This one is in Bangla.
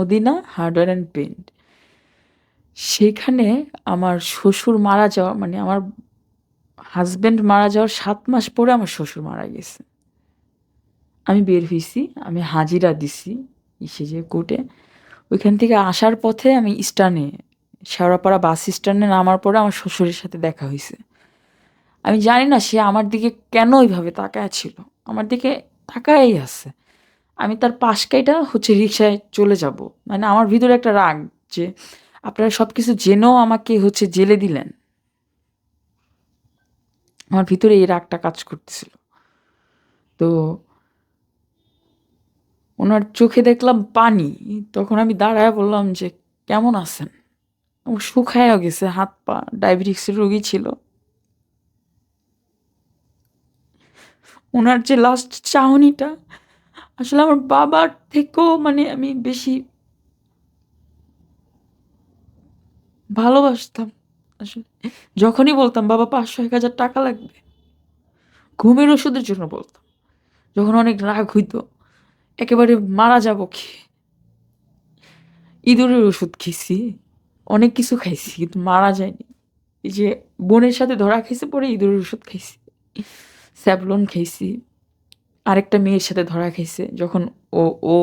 মদিনা, হার্ডওয়্যার অ্যান্ড পেন্ট সেখানে আমার শ্বশুর মারা যাওয়া মানে আমার হাজব্যান্ড মারা যাওয়ার সাত মাস পরে আমার শ্বশুর মারা গেছে। আমি বের হয়েছি আমি হাজিরা দিছি ইসে যে কোর্টে। ওইখান থেকে আসার পথে আমি স্টানে শেওড়াপাড়া বাস স্ট্যান্ডে নামার পরে আমার শ্বশুরের সাথে দেখা হয়েছে আমি জানি না সে আমার দিকে কেন ওইভাবে তাকায় ছিল। আমার দিকে তাকায়ই আছে। আমি তার পাশকাইটা হচ্ছে রিক্সায় চলে যাব। মানে আমার ভিতরে একটা রাগ যে আপনারা সব কিছু জেনেও আমাকে হচ্ছে জেলে দিলেন। আমার ভিতরে এই রাগটা কাজ করতেছিল। তো ওনার চোখে দেখলাম পানি। তখন আমি দাঁড়ায় বললাম যে, কেমন আছেন? ও শুকায়ও গেছে, হাত পা ডায়াবেটিক্সের রোগী ছিল। ওনার যে লাস্ট চাহনিটা আসলে আমার বাবার থেকেও মানে আমি বেশি ভালোবাসতাম, আসলে। যখনই বলতাম, বাবা, পাঁচশো, এক হাজার টাকা লাগবে। ঘুমের ওষুধের জন্য বলতাম। যখন অনেক রাগ হইতো, একেবারে মারা যাব কি? ইঁদুরের ওষুধ খেয়েছি, অনেক কিছু খাইছি, কিন্তু মারা যায়নি। এই যে বোনের সাথে ধরা খাইছে, পরে ইঁদুরের ওষুধ খাইছি স্যাবলন খাইছি। আরেকটা মেয়ের সাথে ধরা খাইছে যখন ও ও